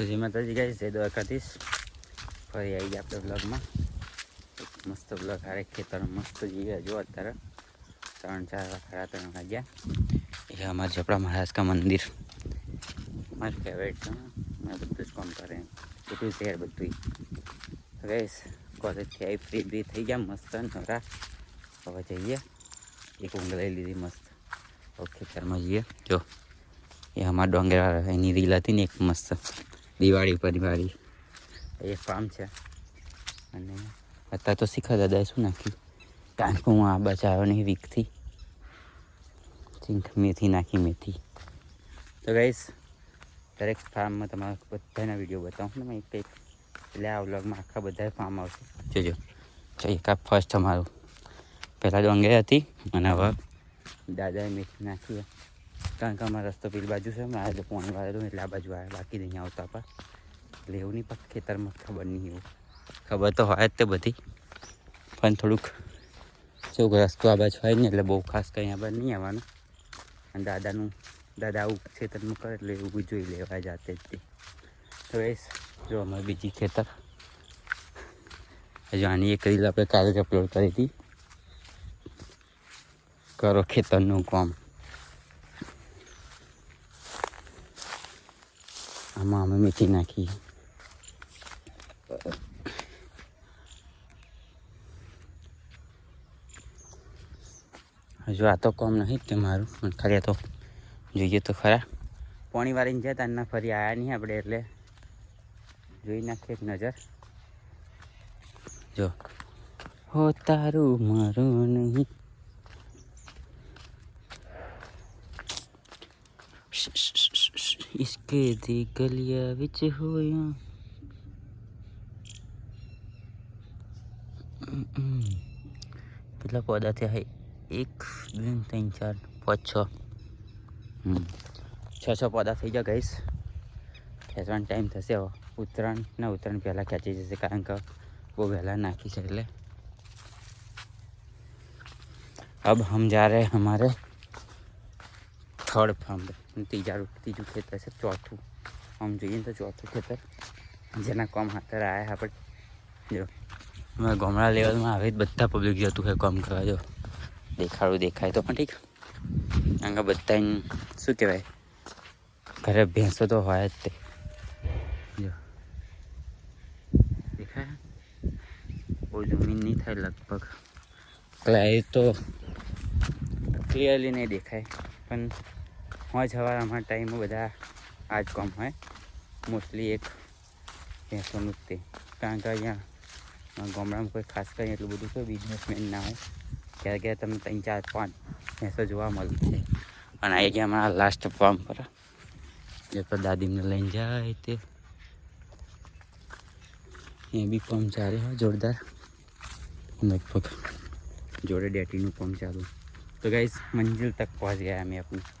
તો જે માતાજી ગાય છે દ્વારકાધીશ ફરી આવી ગયા આપણે બ્લોગમાં એક મસ્ત બ્લોગ હારે ખેતર મસ્ત જઈએ જો અત્યારે ત્રણ ચાર ખરા ત્રણ વાગ્યા એ અમારા ચપડા મહારાજ કા મંદિર મારું ફેવરેટ છે મેં બધું જ કામ કરે એટલું શેર બધું ગઈશ કોલેજથી આવી ફ્રી ફ્રી થઈ ગયા મસ્ત નવરા હવે જઈએ એક ઊંઘ લઈ લીધી મસ્ત હવે ખેતરમાં જઈએ જો એ અમારા ડોંગરવાળા એની રીલ હતી ને એક મસ્ત દિવાળી પર દિવાળી એ ફાર્મ છે અને અત્યારે તો શીખા દાદાએ શું નાખ્યું કારણ કે હું આ બચાવ્યો નહીં વીકથી ચીંક મેથી નાખી મેથી તો ગઈશ દરેક ફાર્મમાં તમારા બધાના વિડીયો બતાવું ને એક એક એટલે આ વ્લોગમાં આખા બધા ફાર્મ આવશે જોજો તો એક આ ફર્સ્ટ અમારું પહેલાં ડોંગર હતી અને હવે દાદાએ મેથી નાખી કારણ કે અમારો રસ્તો પેલી બાજુ છે મારે તો પોણી વાળેલો એટલે આ બાજુ આવ્યા બાકી નહીં આવતા પણ. એટલે એવું નહીં પણ ખેતરમાં ખબર નહીં એવું. ખબર તો હોય જ તે બધી. પણ થોડુંક શું રસ્તો આ બાજુ હોય ને એટલે બહુ ખાસ કંઈ આ નહીં આવવાનું. અને દાદાનું, દાદા આવું ખેતરનું કરે એટલે એવું જોઈ લેવા જાતે જ તે. તો એ જો અમારે બીજી ખેતર. હજુ આની એક રીલ આપણે કાલે જ અપલોડ કરી હતી. કરો ખેતરનું કામ. આમાં અમે મેથી નાખી હજુ આ તો કોમ નહીં તે મારું પણ ખાલી આ તો જોઈએ તો ખરા. પોણી વાળીને જાય તારના ફરી આવ્યા નહીં આપણે એટલે જોઈ નાખીએ એક નજર. જો. હો તારું મારું નહીં. इसके दी गलिया विच होया કેટલા પૌધા થયા હે એક બે ત્રણ ચાર પાંચ છ હમ. છ છ પૌધા થઈ ગયા ગઈશ ખેંચવાનો ટાઈમ થશે હવે ઉત્તરાયણ ના ઉત્તરાયણ પહેલાં ખેંચી જશે કારણ કે બહુ વહેલા નાખી છે એટલે अब हम जा रहे हैं हमारे થર્ડ ફાર્મ ત્રીજા ત્રીજું ખેતર છે ચોથું આમ જોઈએ ને તો ચોથું ખેતર જેના કોમ હાથર આવ્યા આપણે જો અમે ગામડા લેવલમાં આવી જ બધા પબ્લિક જતું હોય કોમ કરવા જો દેખાડું દેખાય તો પણ ઠીક કારણ કે બધા એમ શું કહેવાય ઘરે ભેંસો તો હોય જ તે જો દેખાય બહુ જમીન નહીં થાય લગભગ એટલે એ તો ક્લિયરલી નહીં દેખાય પણ હોય સવાર અમારા ટાઈમે બધા આ જ કામ હોય મોસ્ટલી એક ભેંસોનું જ તે કારણ કે અહીંયા ગામડામાં કોઈ ખાસ કરીને એટલું બધું કોઈ બિઝનેસમેન ના હોય ક્યારેક ક્યારે તમને ત્રણ ચાર પાંચ ભેંસો જોવા મળે છે અને આવી ગયા અમારા લાસ્ટ ફોર્મ પર જે તો દાદીમને લઈને જાય તે એ બી પંપ ચાલે હોય જોરદાર લગભગ જોડે ડેટીનું પંપ ચાલુ તો ગાઈઝ મંજિલ તક પહોંચ ગયા અમે આપણી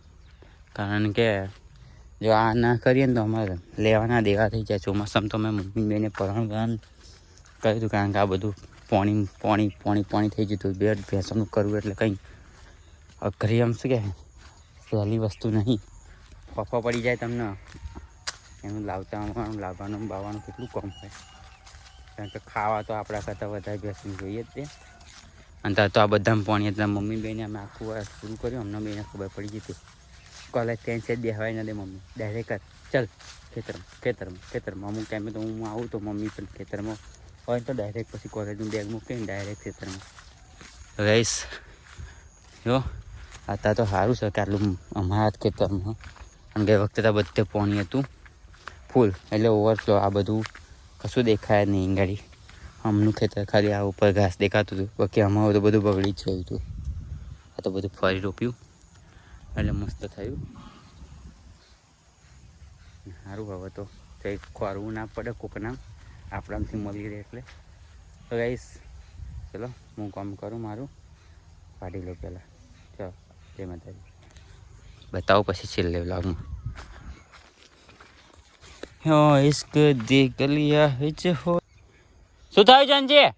કારણ કે જો આ ના કરીએ ને તો અમારે લેવાના દેવા થઈ જાય. ચોમાસામાં તો મેં મમ્મી બેને પરણ વરણ કર્યું હતું કારણ કે આ બધું પોણી પોણી પોણી પોણી થઈ જતું બે ભેંસોનું કરવું એટલે કંઈ અઘરી આમ શું કે સહેલી વસ્તુ નહીં. ફફા પડી જાય તમને. એનું લાવતા લાવવાનું, બાવવાનું કેટલું કમ હોય. કારણ કે ખાવા તો આપણા કરતાં વધારે ભેંસનું જોઈએ જ તે અને તો આ બધામાં પાણી એટલે મમ્મી બેને અમે આખું વર્ષ પૂરું કર્યું. અમને બેને ખબર પડી જતી કોલેજ ત્યાં છે, બેહવાય નથી મમ્મી. ડાયરેક્ટ ચાલ, ખેતરમાં ખેતરમાં ખેતરમાં. અમુક ટાઈમે તો હું આવું તો મમ્મી પણ ખેતરમાં હોય તો ડાયરેક્ટ પછી કોલેજનું બેગ મૂકીને ડાયરેક્ટ ખેતરમાં. રહીશ જો અત્યારે તો સારું છે, કે આટલું અમારા જ ખેતરમાં અને ગઈ વખતે તો બધે પાણી હતું. ફૂલ એટલે ઓવરફ્લો આ બધું કશું દેખાય નહીં ગાડી. આમનું ખેતર ખાલી આ ઉપર ઘાસ દેખાતું હતું. બાકી આમાં તો બધું બગડી જ ગયું હતું. આ તો બધું ફરી રોપ્યું. એટલે મસ્ત થયું. સારું હવે તો કંઈ ખોરવું ના પડે કોકના આપણાથી મળી રહે એટલે. તો ગાઈશ ચલો, હું કામ કરું મારું. પાડી લો પહેલાં. ચાલો, જય માતાજી. બતાવો પછી છેલ્લે વ્લોગમાં હો ઇશ્ક દેખ લિયા હિચ હો. શું થયું, જાનજી?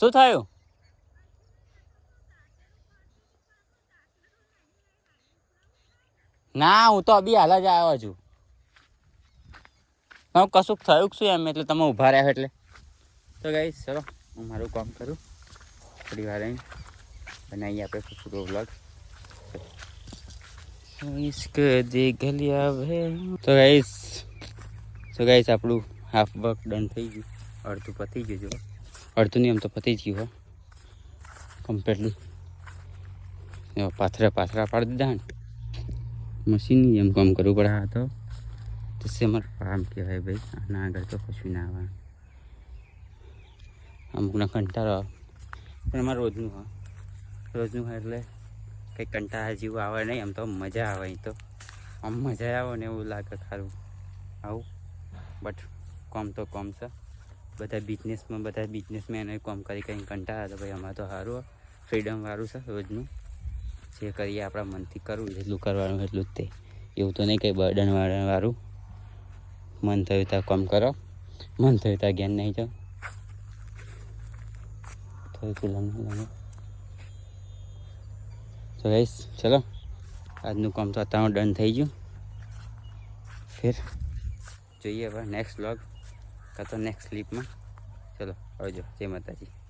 શું થયું? ના હું તો અભી હાલ જ આવ્યો છું હું કશુંક થયું કે શું એમ એટલે તમે ઊભા રહ્યા એટલે તો ગાઈશ ચલો હું મારું કામ કરું થોડી વાર અહીં બનાવીએ આપણે પૂરો વ્લોગ ઇશ્ક દે ગલિયા વે તો ગાઈશ તો ગાઈશ આપણું હાફ વર્ક ડન થઈ ગયું અડધું પતી ગયું જો અડધું નહીં આમ તો પતી જ ગયું હો કમ્પ્લીટલી પાથરા પાથરા પાડી દીધા ને મશીનની જેમ કામ કરવું પડે આ તો. સેમર આમ કહેવાય ભાઈ. આના આગળ તો કશું ના આવે. અમુકના કંટાળો. પણ અમારે રોજનું હોય. રોજનું હોય એટલે કંઈ કંટાળા જેવું આવે નહીં. આમ તો મજા આવે અહીં તો. આમ મજા આવે ને એવું લાગે ખારું. આવું. બટ કોમ તો કોમ છે. બધા બિઝનેસમાં બધા બિઝનેસમેન કોમ કરી કંઈ કંટાળા તો ભાઈ. અમારે તો સારું ફ્રીડમવાળું છે રોજનું. જે કરીએ આપણા મનથી કરવું જેટલું કરવાનું એટલું જ તે. એવું તો નહીં કંઈ બર્ડન વાળું મન થયું ત્યાં કામ કરો. મન થયું ત્યાં જ્ઞાન નહીં જાઓ. થોડું લાગે તો ગઈશ ચલો. આજનું કામ તો અત્યારે ડન થઈ ગયું. ફિર જોઈએ હવે નેક્સ્ટ વ્લોગ કાં તો નેક્સ્ટ ક્લિપમાં ચલો, આવજો. જય માતાજી.